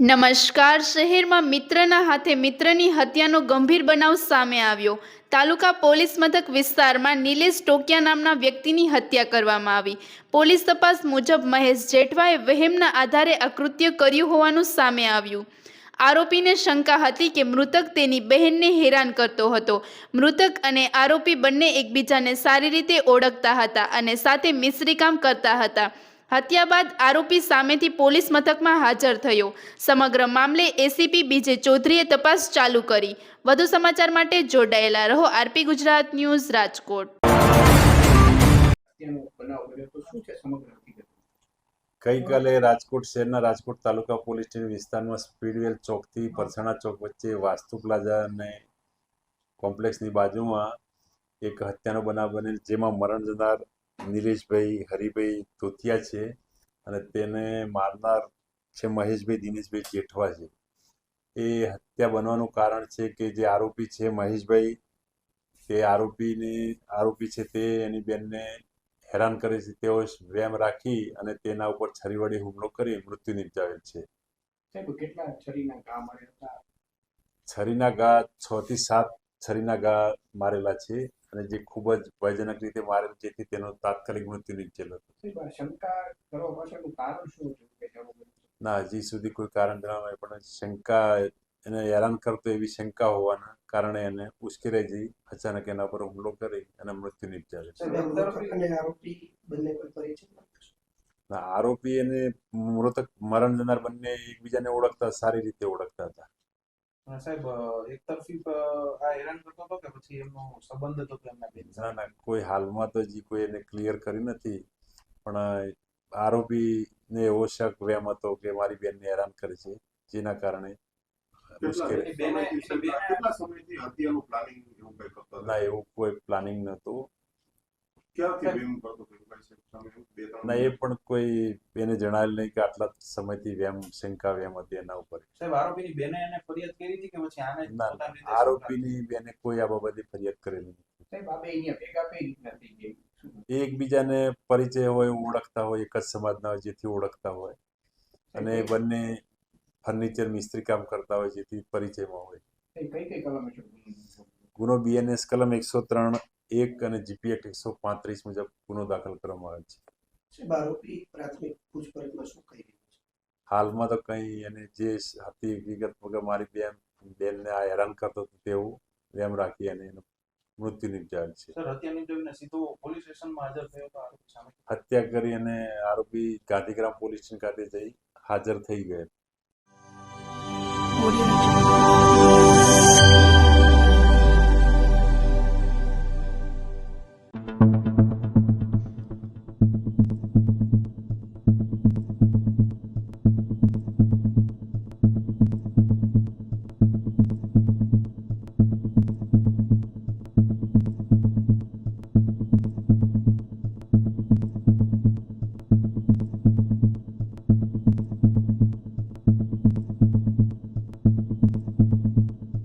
નમસ્કાર, શહેરમાં મિત્રના હાથે મિત્રની હત્યાનો ગંભીર બનાવ સામે આવ્યો. તાલુકા પોલીસ મથક વિસ્તારમાં નિલેશ ટોકિયા નામના વ્યક્તિની હત્યા કરવામાં આવી. પોલીસ તપાસ મુજબ મહેશ જેઠવાએ વહેમના આધારે આ કર્યું હોવાનું સામે આવ્યું. આરોપીને શંકા હતી કે મૃતક તેની બહેનને હેરાન કરતો હતો. મૃતક અને આરોપી બંને એકબીજાને સારી રીતે ઓળખતા હતા અને સાથે મિશ્રી કામ કરતા હતા. હત્યા બાદ આરોપી સામેથી પોલીસ મથકમાં હાજર થયો. સમગ્ર મામલે એસીપી બીજે ચૌધરીએ તપાસ ચાલુ કરી. વધુ સમાચાર માટે જોડાયેલા રહો આરપી ગુજરાત ન્યૂઝ રાજકોટ. બનાવ શું છે સમગ્ર ગઈકાલે રાજકોટ શહેરના રાજકોટ તાલુકા પોલીસ સ્ટેશન વિસ્તારમાં સ્પીડવેલ ચોકથી પરસાણા ચોક વચ્ચે વાસ્તુ પ્લાઝા અને કોમ્પ્લેક્સની બાજુમાં એક હત્યાનો બનાવ બનેલ, જેમાં મરણ જનાર નિલેશભાઈ, હરિભાઈ ધોતિયા છે અને તેને મારનાર છે મહેશભાઈ, દિનેશભાઈ જેઠવા છે. એ હત્યા બનવાનું કારણ છે કે જે આરોપી છે મહેશભાઈ, તે આરોપીને, આરોપી છે તે એની બેનને હેરાન કરે છે તેઓ વેમ રાખી અને તેના ઉપર છરી વડે હુમલો કરી મૃત્યુ નિપજાવેલ છે. છરીના ઘા ઘા છ થી સાત છરીના ઘા મારેલા છે અને જે ખૂબ જ ભયજનક રીતે મારેલ જેથી તેનો તાત્કાલિક મૃત્યુ નિપજેલ હતો? ના હજી સુધી કોઈ કારણ જણાવાય પણ શંકા એને હેરાન કરતો એવી શંકા હોવાના કારણે એને ઉશ્કેરાઈ જઈ અચાનક એના પર હુમલો કરી અને મૃત્યુ નિપજાવે છે. મૃતક આરોપી બંને ના, અને મૃતક મરણ જનાર બંને એકબીજાને ઓળખતા સારી રીતે ઓળખતા હતા. સાહેબ એક તરફી આ હેરાન કરતો હતો કે પછી એમનો સંબંધ હતો કે એમના બેન ના ના કોઈ હાલમાં તો હજી કોઈ એને ક્લિયર કરી નથી. પણ આરોપીને એવો શક વેમ હતો કે મારી બેનને હેરાન કરે છે જેના કારણે ના એવું કોઈ પ્લાનિંગ ત્રણ ના એ પણ કોઈ એને જણાવેલ નહીં કે આટલા સમયથી વેમ શંકા વેમ હતી એના ઉપર સાહેબ આરોપીની બેને એને ફરિયાદ કરી હતી કે પછી આને ના આરોપીની બેને કોઈ આ બાબતે ફરિયાદ કરેલી નથી એકબીજાને પરિચય હોય ઓળખતા હોય એક જ સમાજના હોય જેથી ઓળખતા હોય અને એ બંને ફર્નિચર મિસ્ત્રી કામ કરતા હોય જેથી પરિચયમાં હોય સાહેબ, કઈ કઈ કલમ હેઠળ ગુનો બીએનએસ કલમ એકસો ત્રણ એક અને જીપી એક્ટ એકસો પાંત્રીસ મુજબ ગુનો દાખલ કરવામાં આવે છે. હાલમાં તો કંઈ એને જે હતી વિગત વગર મારી બેન બેનને આ હેરાન કરતો હતો તેવું એમ રાખી અને એનું મૃત્યુ નિપજાવેલ છે. હત્યા નિપજાવીને સીધો પોલીસ સ્ટેશનમાં હાજર થયો હતો આરોપી સામે હત્યા કરી અને આરોપી ગાંધીગ્રામ પોલીસ સ્ટેશન ખાતે જઈ હાજર થઈ ગયેલ. audio jungle